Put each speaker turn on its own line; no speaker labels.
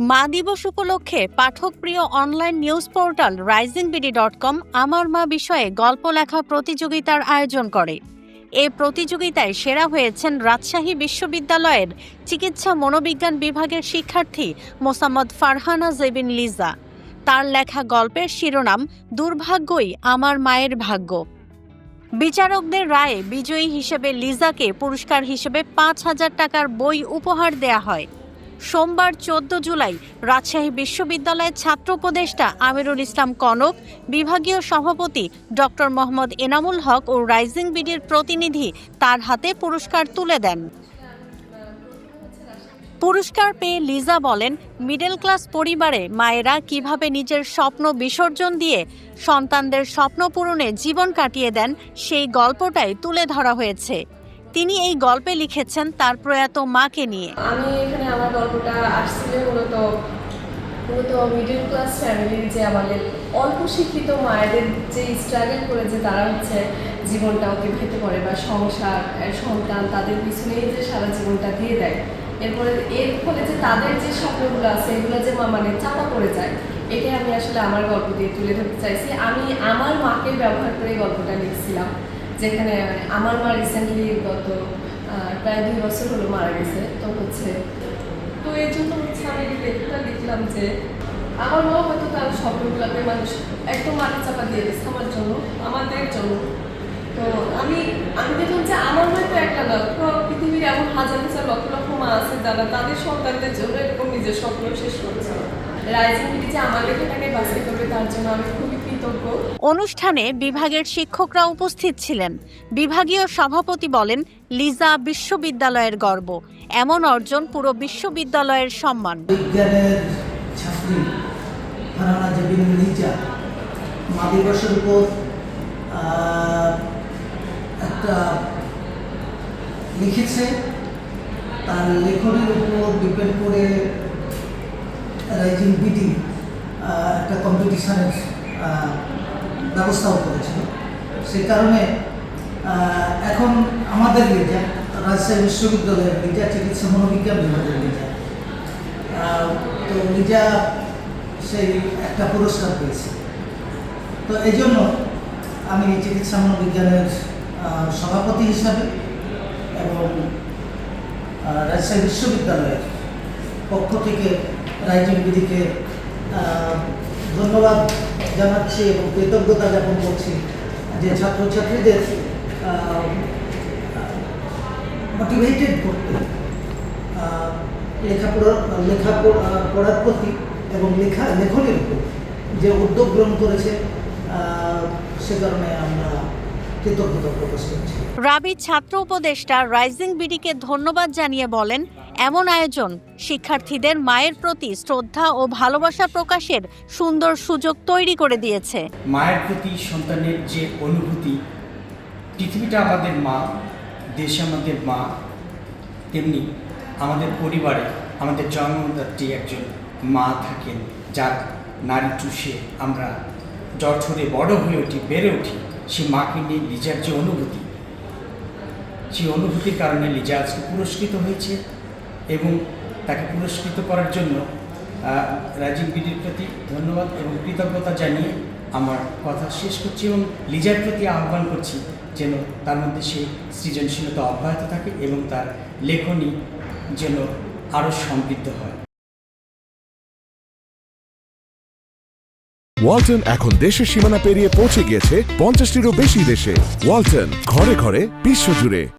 মা দিবস উপলক্ষে পাঠকপ্রিয় online news portal rising BD dot com আমার মা বিষয়ে গল্প লেখা প্রতিযোগিতার আয়োজন করে। এ প্রতিযোগিতায় সেরা হয়েছেন রাজশাহী বিশ্ববিদ্যালয়ের চিকিৎসা মনোবিজ্ঞান বিভাগের শিক্ষার্থী মোসাম্মদ ফারহানা জেবিন লিজা। তার লেখা গল্পের শিরোনাম, দুর্ভাগ্যই আমার মায়ের ভাগ্য। বিচারকদের রায়ে বিজয়ী হিসেবে লিজাকে পুরস্কার হিসেবে পাঁচ হাজার টাকার বই উপহার দেয়া হয়। সোমবার চোদ্দ জুলাই রাজশাহী বিশ্ববিদ্যালয়ের ছাত্র উপদেষ্টা আমিরুল ইসলাম কনক, বিভাগীয় সভাপতি ডক্টর মোহাম্মদ এনামুল হক ও রাইজিং বিডির প্রতিনিধি তার হাতে পুরস্কার তুলে দেন। পুরস্কার পেয়ে লিজা বলেন, মিডল ক্লাস পরিবারে মায়েরা কীভাবে নিজের স্বপ্ন বিসর্জন দিয়ে সন্তানদের স্বপ্ন পূরণে জীবন কাটিয়ে দেন, সেই গল্পটাই তুলে ধরা হয়েছে। তিনি এই গল্পে লিখেছেন তার প্রয়াত মাকে নিয়ে।
আমি এখানে আমার গল্পটা আসছিল মূলত মূলত মিডল ক্লাস ফ্যামিলির যে আমাদের অল্প শিক্ষিত মায়েদের যে স্ট্রাগল করে যে তারা হচ্ছে জীবনটা অতিবাহিত করে বা সংসার সন্তান তাদের পিছনেই যে সারা জীবনটা দিয়ে দেয়। এরপরে এর ফলে যে তাদের যে স্বপ্নগুলো আছে, এগুলো যে মানে চাপা পড়ে যায়, এটাই আমি আসলে আমার গল্প দিয়ে তুলে ধরতে চাইছি। আমি আমার মাকে ব্যবহার করে গল্পটা লিখছিলাম। যেখানে মানে আমার মা রিসেন্টলি গত প্রায় দুই বছর হলো মারা গেছে। তো হচ্ছে, তো এই জন্য হচ্ছে আমি লেখাটা লিখলাম যে, আমার মা হয়তো তার স্বপ্নগুলোকে মানুষ একদম মাটি চাপা দিয়ে দিচ্ছে আমার জন্য, আমাদের জন্য। তো আমি আমি দেখলাম যে আমার মা তো একটা লক্ষ্য, পৃথিবীর এমন হাজার হাজার লক্ষ লক্ষ মা আছে যারা তাদের সন্তানদের জন্য এরকম নিজের স্বপ্ন শেষ করছে। রাইজিং যে আমার লেখাটাকে বাছাই করবে তার জন্য আমি খুবই
অনুষ্ঠানে বিভাগের শিক্ষকরা উপস্থিত ছিলেন। বিভাগীয় সভাপতি বলেন লিজা বিশ্ববিদ্যালয়ের গর্ব। এমন অর্জন পুরো বিশ্ববিদ্যালয়ের সম্মান।
বিজ্ঞানের ছাত্রী লিজা মা দিবসের উপর একটা লিখেছে। তার লেখনের উপর ডিপেন্ড করে রাইজিং বিডি একটা কম্পিটিশনের ব্যবস্থাও করেছিল সেই কারণে এখন আমাদের লিজা, রাজশাহী বিশ্ববিদ্যালয়ের লিজা, চিকিৎসা মনোবিজ্ঞান বিভাগের লিজা। তো লিজা সেই একটা পুরস্কার পেয়েছে। তো এই জন্য আমি চিকিৎসা মনোবিজ্ঞানের সভাপতি হিসাবে এবং রাজশাহী বিশ্ববিদ্যালয়ের পক্ষ থেকে রাইজিং বিধিকে ধন্যবাদ জানাচ্ছি এবং কৃতজ্ঞতা জ্ঞাপন করছি যে ছাত্রছাত্রীদের মোটিভেটেড করতে লেখাপড়া লেখা পড়ার প্রতি এবং লেখা, লেখনের উপর যে উদ্যোগ গ্রহণ করেছে সে কারণে আমরা
রাবি ছাত্র উপদেষ্টা রাইজিং বিডিকে ধন্যবাদ জানিয়ে বলেন এমন আয়োজন শিক্ষার্থীদের মায়ের প্রতি শ্রদ্ধা ও ভালোবাসা প্রকাশের সুন্দর সুযোগ তৈরি করে দিয়েছে।
মায়ের প্রতি সন্তানের যে অনুভূতি, পৃথিবীটা আমাদের মা, দেশ আমাদের মা, তেমনি আমাদের পরিবারে আমাদের জন্মদাত্রী একজন মা থাকেন, যার নারী চুষে আমরা জঠরে বড় হয়ে উঠি, বেড়ে উঠি, সে মাকে নিয়ে লিজার যে অনুভূতি, সেই অনুভূতির কারণে লিজা আজকে পুরস্কৃত হয়েছে। এবং তাকে পুরস্কৃত করার জন্য রাজীব বিডির প্রতি ধন্যবাদ এবং কৃতজ্ঞতা জানিয়ে আমার কথা শেষ করছি এবং লিজার প্রতি আহ্বান করছি যেন তার মধ্যে সে সৃজনশীলতা অব্যাহত থাকে এবং তার লেখনী যেন আরও সমৃদ্ধ হয়।
ওয়ালটন এখন দেশের সীমানা পেরিয়ে পৌঁছে গিয়েছে পঞ্চাশটিরও বেশি দেশে। ওয়ালটন, ঘরে ঘরে, বিশ্বজুড়ে।